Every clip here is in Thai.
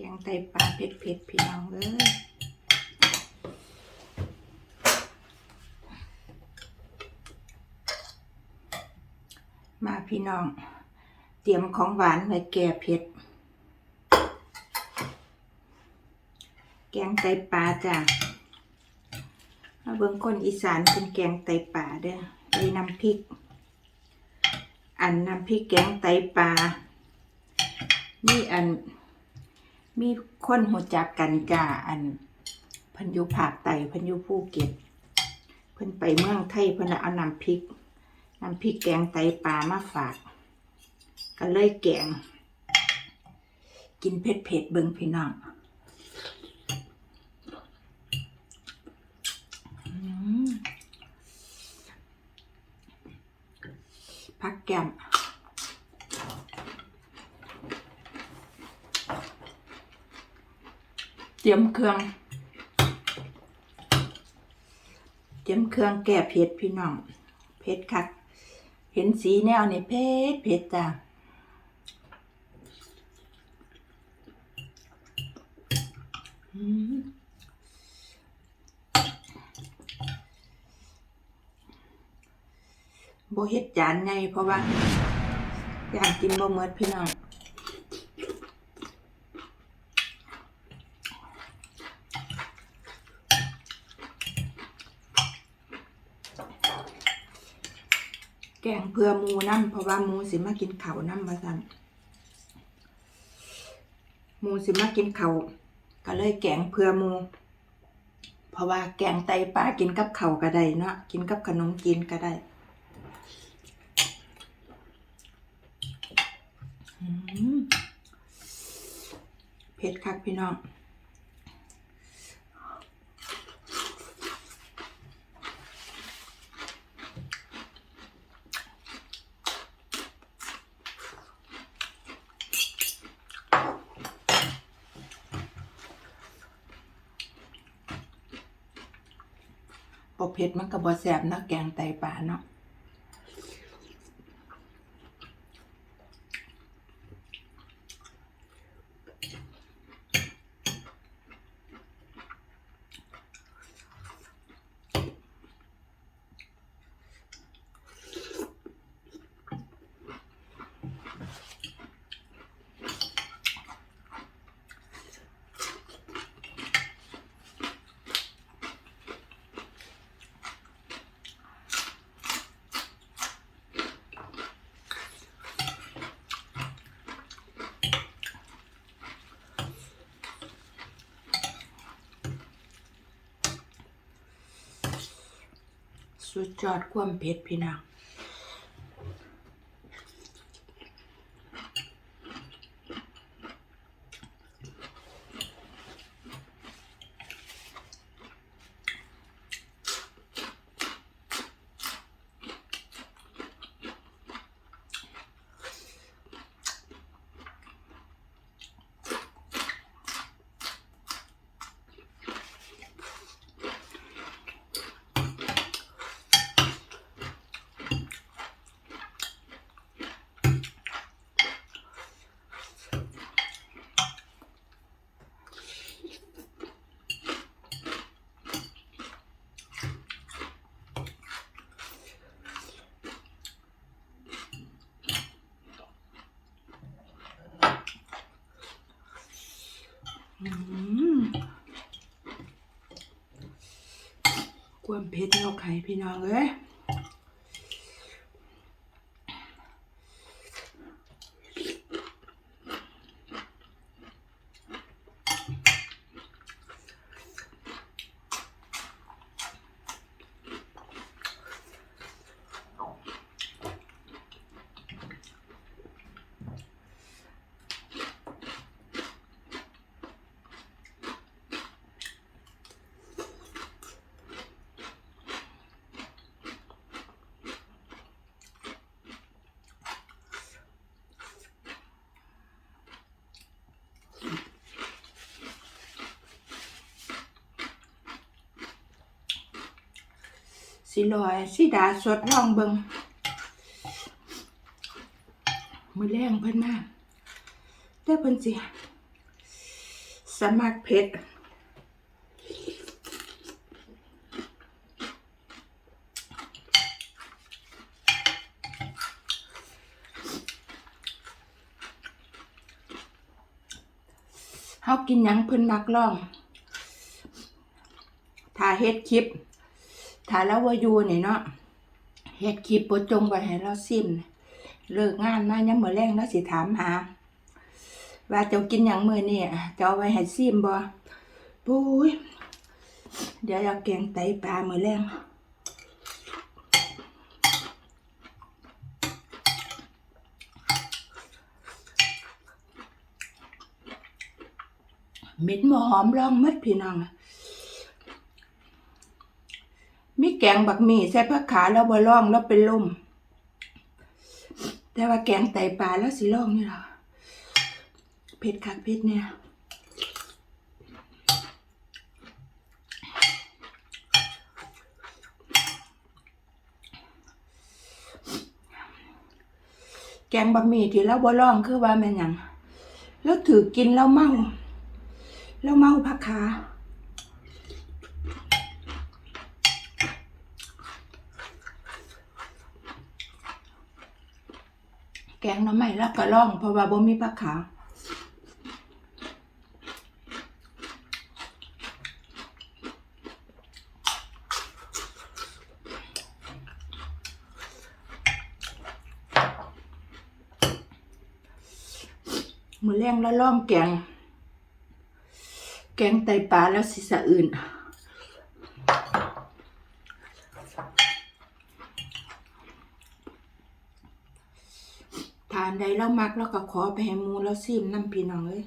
แกงไตปลาเผ็ดเผ็ดๆพี่น้องเอ้ยมาพี่น้อง เตรียมของหวานไว้แก่เผ็ด แกงไตปลาจ้ะมาเบิ่งคนอีสานเป็นแกงไตปลาเด้อใส่น้ำพริก อันน้ำพริกแกงไตปลานี่อัน มีคนหัวจักกันจ้าอันพันยุภาคไตพันยุภูเก็ตเพิ่นไปเมืองไทยเพิ่นเอาน้ำพริกน้ำพริกแกงไตปลามาฝากก็เลยแกง กินเผ็ดเผ็ดเบิ่งพี่น้องอืมพักแกม เต รียมเครื่อง เตรียมเครื่องแก้เผ็ดพี่น้องเผ็ดคัก เห็นสีแนวนี่เผ็ดเผ็ดจ้ะอืมบ่เฮ็ดจานไงเพราะว่าอยากกินบ่หมดพี่น้อง งเพื่อหมูน้ำเพราะว่าหมูสิมากินเขาน้ำมาสั่นหมูสิมากินเขาก็เลยแกงเพื่อหมู เพราะว่าแกงไตปลากินกับเขาก็ได้เนาะกินกับขนมจีนก็ได้เผ็ดคักพี่น้อง บ่เผ็ดมันก็บ่แซ่บเนาะแกงไตปลาเนาะ สุดยอดความเผ็ดพี่น้องอืมความ เพชรเอาไข่พี่น้องเอ้ย สิลอยสิดาสดลองเบิงมือแรงเพิ่นมากเด้เพิ่นสิสมัครเผ็ดเฮากินหยังเพิ่นมักร้อง ถ้าเฮ็ดคลิป ถ้าเราว่าอยู่นี่เนาะเฮ็ดคลิปบ่จงไว้ให้เราซิม เลิกงานมายามมื้อแลงแล้วสิถามหา ว่าเจ้ากินหยังมือนี้จะเอาไว้ให้ซิมบ่ปุ้ยเดี๋ยวเราแกงไตปลามือแลงเม็ดหมอหอมรองมัดพี่น้องมี แกงบักหมี่ใส่ผักขาแล้วบ่ร่องแล้วเป็นลม แต่ว่าแกงไตปลาแล้วสิร่องนี่หรอเผ็ดคักเผ็ดเนี่ยแกงบักหมี่ที่เราบ่ร่องคือว่าแม่นหยังแล้วถือกินแล้วเมา แล้วเมาผักขา แกงหน้ำใหม่แล้วก็ล่อง เพราะว่าบ่มีผักขาวมือแรงแล้วล่องแกง แกงไตปลาแล้วสิสะอื่นานใดแล้วมักแล้วก็ขอไปให้มูแล้วซิมน้ำพี่น้องเลย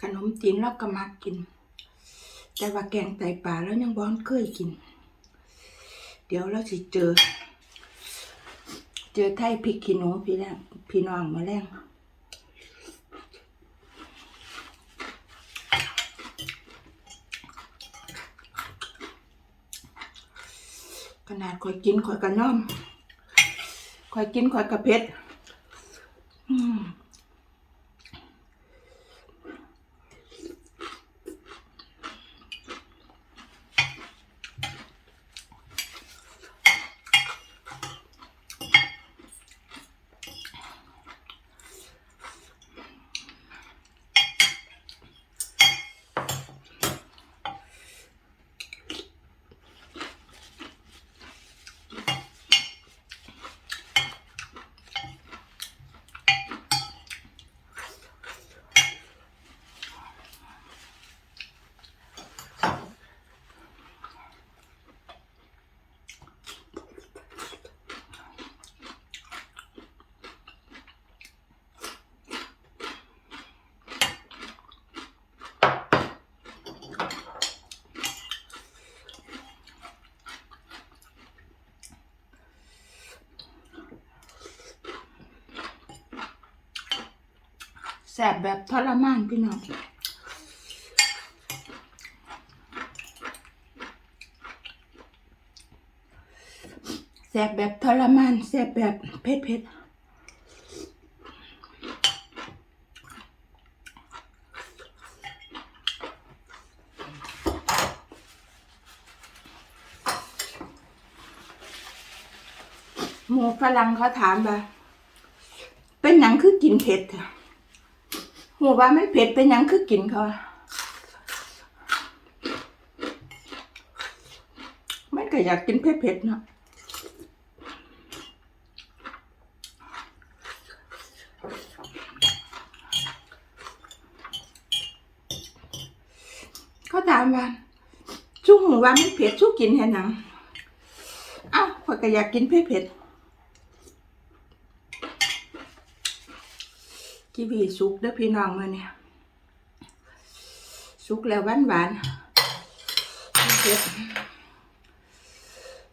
ขนมจีนแล้วก็มักกิน แต่ว่าแกงไตปลาแล้วยังบ้อนเคยกิน เดี๋ยวเราสิเจอ เจอไทยพริกขี้หนูพี่แล้พี่น้องมาแล้ง นาดคอยกินคอยกระน้อมคอยกินคอยกระเพ็ดอืม สบแบบทรมานพี่น้องแสบแบบทรมานแสบแบบเผ็ดเผ็ดหมูฝรั่งเขาถามว่าเป็นหยังคือกินเผ็ดอะ หัวว่ามันเผ็ดเป็นยังคือกินเขาอะมันก็อยากกินเผ็ดๆเนาะเขาถามว่าชูหูว่ามันเผ็ดชูกินแค่หนังอ้าข้อยก็อยากกินเผ็ดเผ็ดๆ กีวีสุกเด้อพี่น้องมาเนี่ยสุกแล้วหวานหวานเผ็ด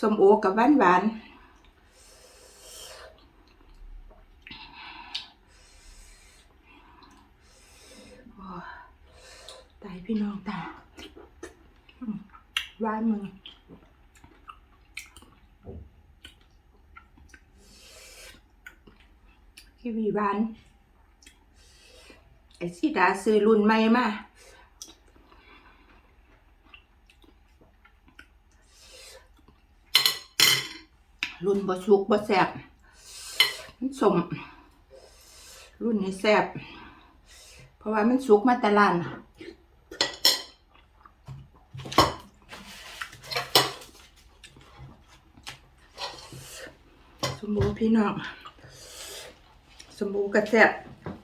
สมโอกับหวานหวานตายพี่น้องตายอืมหวานมึงกีวีหวาน ไอ้สีดาซื้อรุ่นใหม่มารุ่นบ่สุกบ่แซบมันสม รุ่นนี้แซบเพราะว่ามันสุกมาแต่ลานสมบูรณ์พี่น้อง สมบูรณ์กระแซบ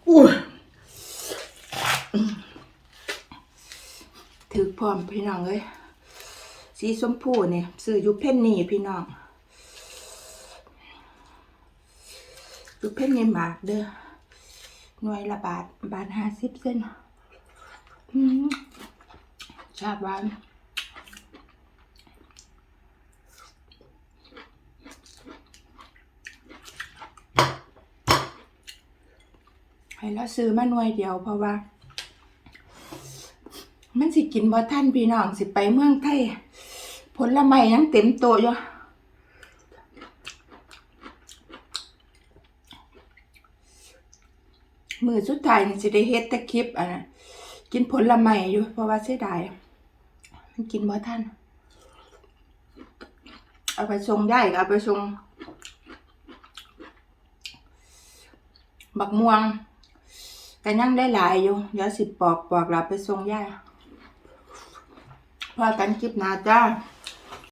อู้ ถือพร้อมพี่น้องเลยสีชมพูเนี่ยซื้อยูเพนนี่พี่น้องยูเพนนี่หมากเด้อหน่วยละบาทบาทห้าสิบเส้นชาติหวานให้เราซื้อมาหน่วยเดียวเพราะว่า สิกินบ่ท่านพี่น้องสิไปเมืองไทยผลไม้ยังเต็มโตอยู่มือสุดท้ายนี่สิได้เฮ็ดแต่คลิปอะกินผลไม้อยู่เพราะว่าเสียดายมันกินบ่ทันเอาไปส่งได้ก็เอาไปส่งบักม่วงแต่ยังได้หลายอยู่ เดี๋ยวสิปอกปอกแล้วไปส่งย่า พอกันคลิปหน้าจ้า